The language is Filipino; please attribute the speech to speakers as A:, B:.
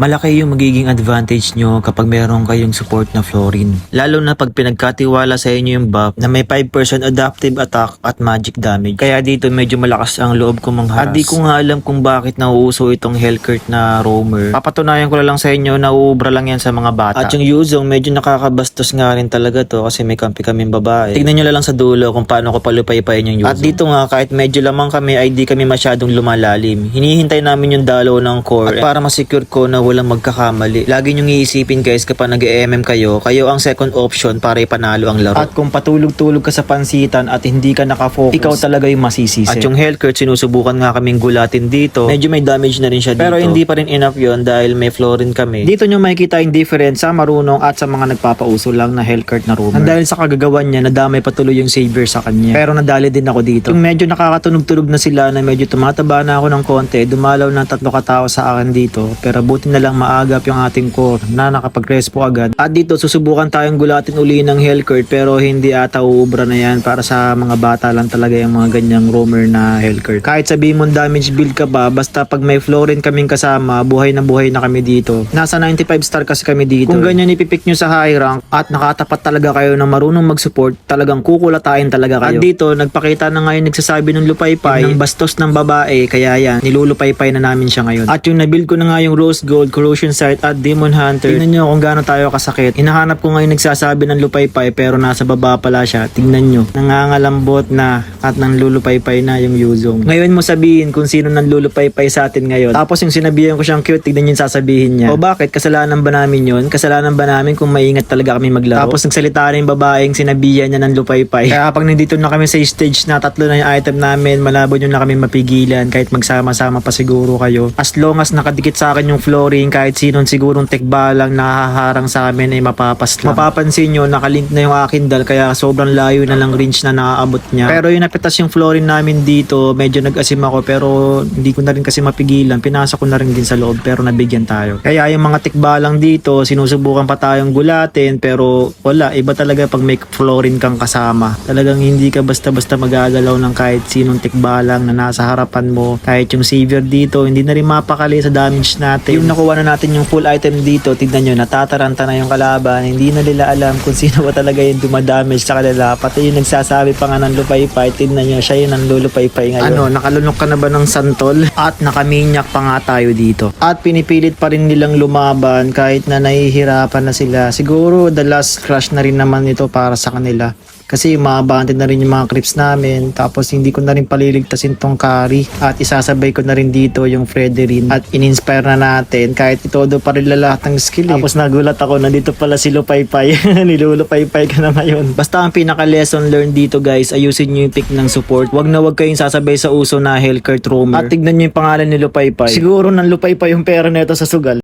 A: Malaki yung magiging advantage nyo kapag meron kayong support na Florin. Lalo na pag pinagkatiwala sa inyo yung buff na may 5% adaptive attack at magic damage. Kaya dito medyo malakas ang loob ko mangharas. At di ko nga alam kung bakit nauuso itong Hellcurt na roamer. Papatunayan ko lang sa inyo na uubra lang yan sa mga bata. At yung Yuzong medyo nakakabastos nga rin talaga to kasi may kampi kaming babae. Tignan nyo lang sa dulo kung paano ko palupaypayin yung Yuzong. At dito nga kahit medyo lamang kami ay di kami masyadong lumalalim. Hinihintay namin yung dalaw ng core at para masecure ko na walang magkakamali. Lagi nyong iisipin guys kapag nag-MM kayo, kayo ang second option para ipanalo ang laro. At kung patulog-tulog ka sa pansitan at hindi ka nakafocus, ikaw talaga yung masisisi. At yung Hellcurt sinusubukan nga kaming gulatin dito. Medyo may damage na rin siya dito. Pero hindi pa rin enough yon dahil may florin kami. Dito nyo makikita yung difference sa marunong at sa mga nagpapauso lang na Hellcurt na roamer. At dahil sa kagagawan niya, nadamay patuloy yung savior sa kanya. Pero nadali din ako dito. Yung medyo nakakatunog-tunog na sila na medyo tumataba na ako ng konti, dumalaw ng tatlo katao sa akin dito. Pero buti na lang maagap yung ating core na nakapag-respo agad. At dito susubukan tayong gulatin uli ng Hellcurt pero hindi ata uubra na yan para sa mga bata lang talaga yung mga ganyang roamer na Hellcurt. Kahit sabihin mong damage build ka ba, basta pag may Florin kaming kasama, buhay na buhay na kami dito. Nasa 95 star kasi kami dito. Kung ganyan ipipick nyo sa high rank at nakatapat talaga kayo ng marunong mag-support, talagang kukulatain talaga kayo. At dito, nagpakita na ngayon nagsasabi ng lupaypay, ng bastos ng babae, kaya yan, nilulupaypay na namin siya ngayon. At yung nabuild ko na nga yung Rose Gold, Corrosion Sight at Demon Hunter, tingnan nyo kung gaano tayo kasakit. Hinahanap ko ngayon nagsasabi ng lupaypay pero nasa baba pala siya. Tingnan nyo, nangangalambot na at nanlulupaypay na yung Yuzong. Ngayon mo sabihin kung sino nanlulupaypay sa atin ngayon. Tapos yung sinabihan ko siyang cute, tignan yung sasabihin niya. O bakit? Kasalanan ba namin yun? Kasalanan ba namin kung maingat talaga kami maglaro? Tapos nagsalita na yung babaeng sinabihan niya ng lupaypay. Kaya pag nandito na kami sa stage na tatlo na yung item namin, malabo nyo na kami mapigilan kahit magsama-sama pa siguro kayo. As long as nakadikit sa akin yung flooring, kahit sinong sigurong tekba lang nakaharang sa amin ay mapapas lang. Mapapansin nyo, nakalink na yung akin dal kaya sobrang layo na lang range na naaabot niya. Pero yung napitas yung flooring namin dito, medyo nag-asim ako pero hindi ko na rin kasi mapigilan. Pinasa ko na rin din sa loob pero nabigyan tayo. Kaya yung mga tikba lang dito, sinusubukan pa tayong gulatin pero wala, iba talaga pag may flooring kang kasama. Talagang hindi ka basta-basta magagalaw ng kahit sinong tikba lang na nasa harapan mo. Kahit yung savior dito, hindi na rin mapakali sa damage natin. Yung nakuha na natin yung full item dito, tignan nyo, natataranta na yung kalaban. Hindi na nila alam kung sino ba talaga yung dumadamage sa kanila. Pati yung nagsasabi pa nga ng lupaypay, tignan nyo, siya yung nanlulupaypay ngayon. Ano, nakalunok ka na ba ng santol? At nakaminyak pa nga tayo dito. At pinipilit pa rin nilang lumaban kahit na nahihirapan na sila. Siguro the last crush na rin naman ito para sa kanila. Kasi mabante na rin yung mga creeps namin. Tapos hindi ko na rin paliligtasin tong carry. At isasabay ko na rin dito yung Frederin. At in-inspire na natin. Kahit itodo pa rin lahat ng skill. Eh. Tapos nagulat ako, nandito pala si Lupaypay. Nilulupaypay ka na ngayon. Basta ang pinaka lesson learned dito guys, ayusin nyo yung pick ng support. Wag na wag kayong sasabay sa uso na Hellcurt Roamer. At tignan nyo yung pangalan ni Lupaypay. Siguro nang Lupaypay yung pera nito sa sugal.